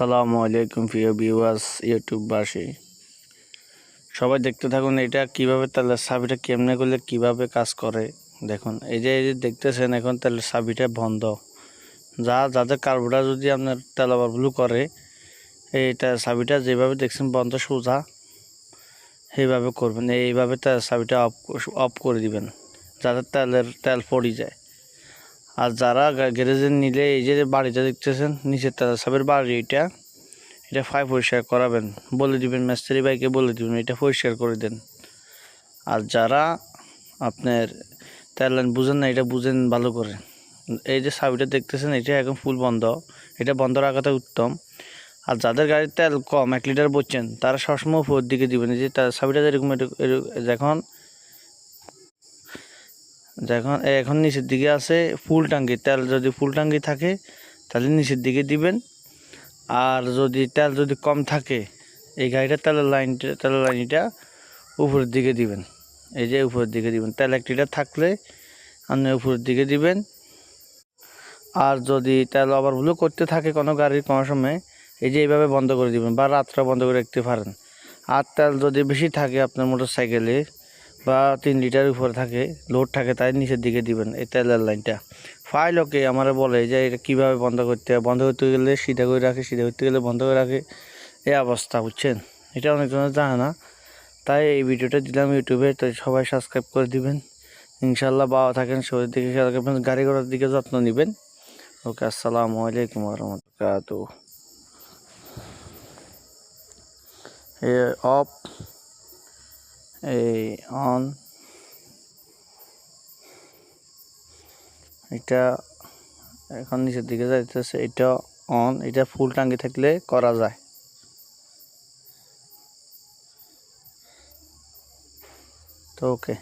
আসসালামু আলাইকুম প্রিয় ভিউয়ার্স ইউটিউববাসী সবাই দেখতে থাকুন এটা কীভাবে তেলের সাবিটা কেমনে করলে, কীভাবে কাজ করে। দেখুন, এই যে এই যে দেখতেছেন এখন তেলের সাবিটা বন্ধ। যা, যাদের কার্বোটা যদি আপনার তেল ব্লু করে, এইটা সাবিটা যেভাবে দেখছেন বন্ধ সোজা, সেইভাবে করবেন। এইভাবে তেল সাবিটা অফ অফ করে দিবেন, যাতে তেলের তেল পড়ে যায়। আর যারা গ্যারেজে নিলে এই যে বাড়িটা দেখতেছেন, নিচের তারা সাবের বাড়ি এটা এটা ফাই পরিষ্কার করাবেন, বলে দিবেন, মিস্ত্রি ভাইকে বলে দিবেন, এটা পরিষ্কার করে দেন। আর যারা আপনার তেল লাইন বুঝেন না, এটা বুঝেন ভালো করে। এই যে সাবিটা দেখতেছেন, এটা এখন ফুল বন্ধ, এটা বন্ধ রাখাটা উত্তম। আর যাদের গাড়ির তেল কম, এক লিটার বলছেন, তারা সবসময় উপর দিকে দিবেন যে তার যেরকম এরকম- যখন যখন এখন নিচের দিকে আছে ফুল টাঙ্কি, তেল যদি ফুল টাঙ্কি থাকে, তাহলে নিচের দিকে দিবেন। আর যদি তেল যদি কম থাকে, এই গাড়িটা তেলের লাইনটা তেলের লাইনটা উপরের দিকে দিবেন। এই যে উপরের দিকে দিবেন। তেল এক লিটার থাকলে আপনি উপরের দিকে দিবেন। আর যদি তেল ওভারফ্লো করতে থাকে কোনো গাড়ির কোনো সময়, এই যে এইভাবে বন্ধ করে দিবেন বা রাত্রে বন্ধ করে রাখতে পারেন। আর তেল যদি বেশি থাকে আপনার মোটর সাইকেলে বা তিন লিটার উপরে থাকে লোড থাকে, তাই নিচের দিকে দিবেন এই তেলের লাইনটা। ফাইল ওকে আমার বলে যে এটা কীভাবে বন্ধ করতে হয়, বন্ধ করতে গেলে সিধা করে রাখে, সিধা করতে গেলে বন্ধ করে রাখে। এই অবস্থা, বুঝছেন? এটা অনেকজনের জানে না। তাই এই ভিডিওটা দিলাম ইউটিউবে, তো সবাই সাবস্ক্রাইব করে দিবেন। ইনশাল্লাহ বাবা থাকেন, শরীর দিকে খেয়াল রাখবেন, গাড়ি ঘোড়ার দিকে যত্ন নেবেন। ওকে, আসসালামু আলাইকুম রহমতুল্লাহ অফ। এই অন এটা এখন নিচের দিকে যাইতেছে, এটা অন এটা ফুল টাঙ্গি থাকলে করা যায়। তো ওকে